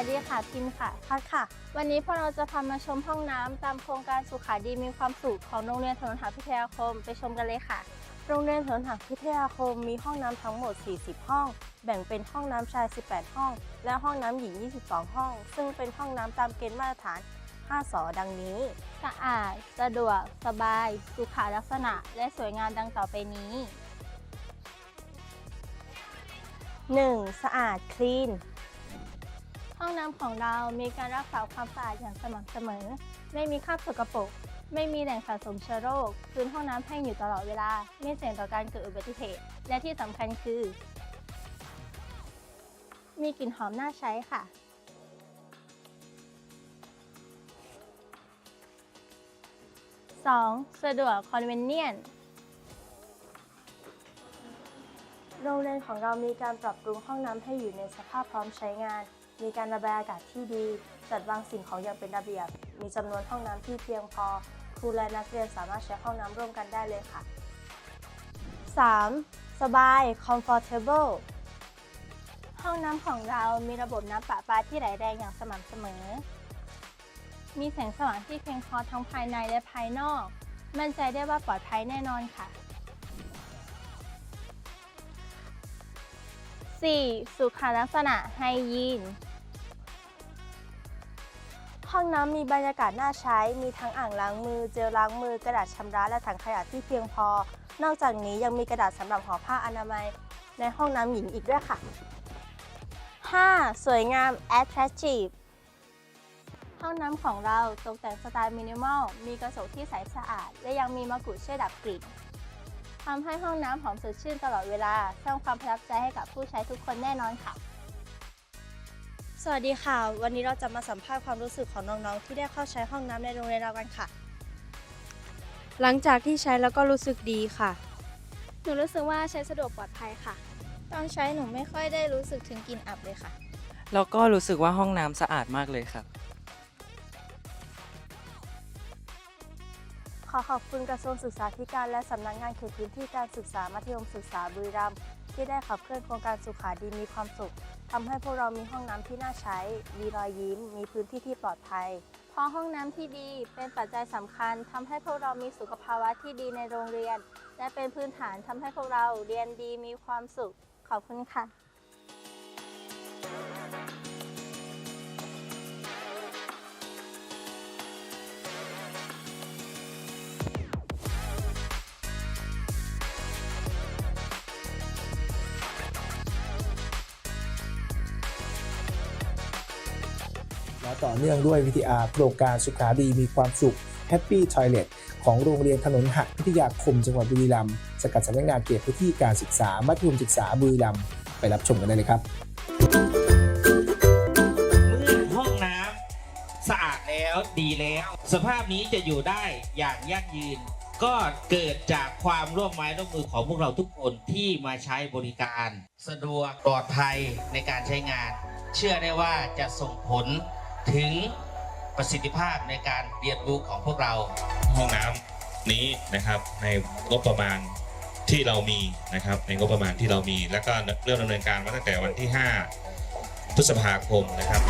วัสดีค่ะพิมพ์ค่ะพัดค่ะ วันนี้พวกเราจะพามาชมห้องน้ำตามโครงการสุขาดีมีความสุขของโรงเรียนถนนหาพิทยาคมไปชมกันเลยค่ะ โรงเรียนถนนหักพิทยาคมมีห้องน้ำทั้งหมด 40 ห้อง แบ่งเป็นห้องน้ำชาย 18 ห้อง และห้องน้ำหญิง 22 ห้อง ซึ่งเป็นห้องน้ำตามเกณฑ์มาตรฐาน 5 สอดังนี้ สะอาด สะดวก สบาย สุขาลักษณะ และสวยงามดังต่อไปนี้ 1. สะอาดคลีน ห้องน้ำของเรามีการรักษาความสะอาดอย่างสม่ำเสมอ ไม่มีคราบสกปรก ไม่มีแหล่งสะสมเชื้อโรค พื้นห้องน้ำแห้งอยู่ตลอดเวลา ไม่เสี่ยงต่อการเกิดอุบัติเหตุ และที่สำคัญคือ มีกลิ่นหอมน่าใช้ค่ะ 2. สะดวก convenient โรงเรียนของเรามีการปรับปรุงห้องน้ำให้อยู่ในสภาพพร้อมใช้งาน มีการระบายอากาศที่ดี จัดวางสิ่งของอย่างเป็นระเบียบ มีจำนวนห้องน้ำที่เพียงพอ ครูและนักเรียนสามารถใช้ห้องน้ำร่วมกันได้เลยค่ะ 3. สบาย comfortable ห้องน้ำของเรามีระบบน้ำประปาที่ไหลแรงอย่างสม่ำเสมอ มีแสงสว่างที่เพียงพอทั้งภายในและภายนอก มั่นใจได้ว่าปลอดภัยแน่นอนค่ะ 4. สุขลักษณะไฮยีน ห้องน้ำมีบรรยากาศน่าใช้ มีทั้งอ่างล้างมือ เจลล้างมือ กระดาษชำระและถังขยะที่เพียงพอ นอกจากนี้ยังมีกระดาษสำหรับห่อผ้าอนามัย ในห้องน้ำหญิงอีกด้วยค่ะ 5. สวยงาม attractive ห้องน้ำของเราตกแต่งสไตล์มินิมอล มีกระจกที่ใสสะอาด และยังมีมะกรูดช่วยดับกลิ่นทำให้ห้องน้ำหอมสดชื่นตลอดเวลา สร้างความประทับใจให้กับผู้ใช้ทุกคนแน่นอนค่ะ สวัสดีค่ะ วันนี้เราจะมาสัมภาษณ์ความรู้สึกของน้องๆ ที่ได้เข้าใช้ห้องน้ำในโรงเรียนเรากันค่ะ หลังจากที่ใช้แล้วก็รู้สึกดีค่ะ หนูรู้สึกว่าใช้สะดวกปลอดภัยค่ะ ตอนใช้หนูไม่ค่อยได้รู้สึกถึงกลิ่นอับเลยค่ะ แล้วก็รู้สึกว่าห้องน้ำสะอาดมากเลยครับ ขอขอบคุณกระทรวงศึกษาธิการและสำนักงานเขตพื้นที่การศึกษามัธยมศึกษาบุรีรัมย์ ที่ได้ขับเคลื่อนโครงการสุขาดีมีความสุขทำให้พวกเรามีห้องน้ำที่น่าใช้ มีรอยยิ้ม มีพื้นที่ที่ปลอดภัย เพราะห้องน้ำที่ดีเป็นปัจจัยสำคัญทำให้พวกเรามีสุขภาวะที่ดีในโรงเรียน และเป็นพื้นฐานทำให้พวกเราเรียนดีมีความสุข ขอบคุณค่ะ และต่อเนื่องด้วย VTR โครงการสุขาดีมีความสุข Happy Toilet ของโรงเรียนถนนหักพิทยาคมจังหวัดบุรีรัมย์สกัดสำนักงานเขตพื้นที่การศึกษา มัธยมศึกษาบุรีรัมย์ไปรับชมกันได้เลยครับ เมื่อห้องน้ำสะอาดแล้วดีแล้ว สภาพนี้จะอยู่ได้อย่างยั่งยืน ก็เกิดจากความร่วมไม้ร่วมมือของพวกเราทุกคนที่มาใช้บริการ สะดวกปลอดภัยในการใช้งาน เชื่อได้ว่าจะส่งผล ถึงประสิทธิภาพในการเรียนรู้ของพวกเรา ห้องน้ำนี้นะครับในงบประมาณที่เรามีนะครับ ในงบประมาณที่เรามี แล้วก็เริ่มดำเนินการมาตั้งแต่วันที่ 5 พฤษภาคมนะครับ